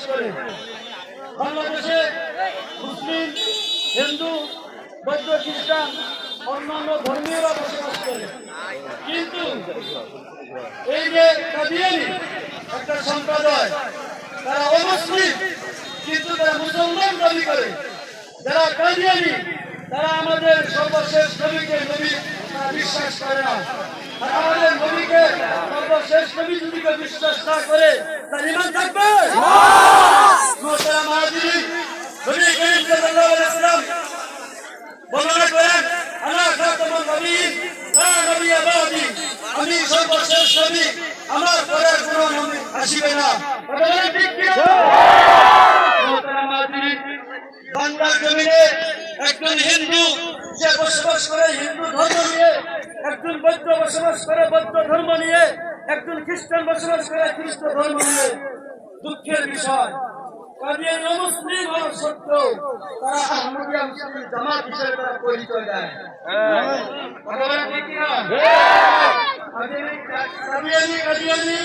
বসবাস করে বাংলাদেশে মুসলিম, হিন্দু, বৌদ্ধ, খ্রিস্টান, অন্যান্য ধর্মীয়রা বসবাস করে। কিন্তু এই যে কাদিয়ানি একটা সম্প্রদায়, তারা অমুসলিম, কিন্তু তারা মুসলমান দাবি করে। যারা কাদিয়ানি, তারা আমাদের সর্বশেষ নবীকে, নবী বিশ্বাস করে না। আমাদের নবীকে সর্বশেষ নবী যদি বিশ্বাস না করে, তার ইমান থাকবে? বর্ণনা করেন আনা খাতামুন নবীন লা নবিয়্যা বাদি আমি সর্বশেষ নবী, আমার পরে হিন্দু যে বসবাস করে, হিন্দু ধর্ম নিয়ে, একজন বৌদ্ধ বসবাস করে, বৌদ্ধ ধর্ম নিয়ে, একজন খ্রিস্টান বসবাস করে, খ্রিস্ট ধর্ম নিয়ে, দুঃখের বিষয়। কাদিয়ানি অমুসলিম হওয়া সত্ত্বেও তারা আহমদিয়া মুসলিম জামাত হিসেবে তারা পরিচয় দেয়? কাদিয়ানি কাদিয়ানি কাদিয়ানি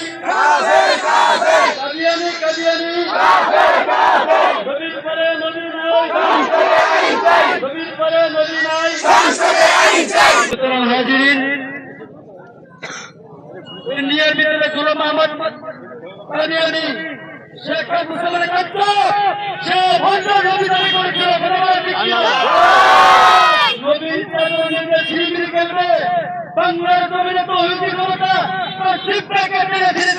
কাদিয়ানি কাদিয়ানি নবীর পরে নবী নাই নবীর পরে নবী নাই সুতরাং হাজিরিন ইন্ডিয়ার গোলাম আহমদ কাদিয়ানি শেখ মুসলমানের কাটত সে ভণ্ড নবী দাবি করেছিল বরাবর ঠিক কি না? নবীর চাদরে কেন্দ্রে বাংলার জমিনে তো ক্ষমতা তার শিবটাকে মেরে ফিরে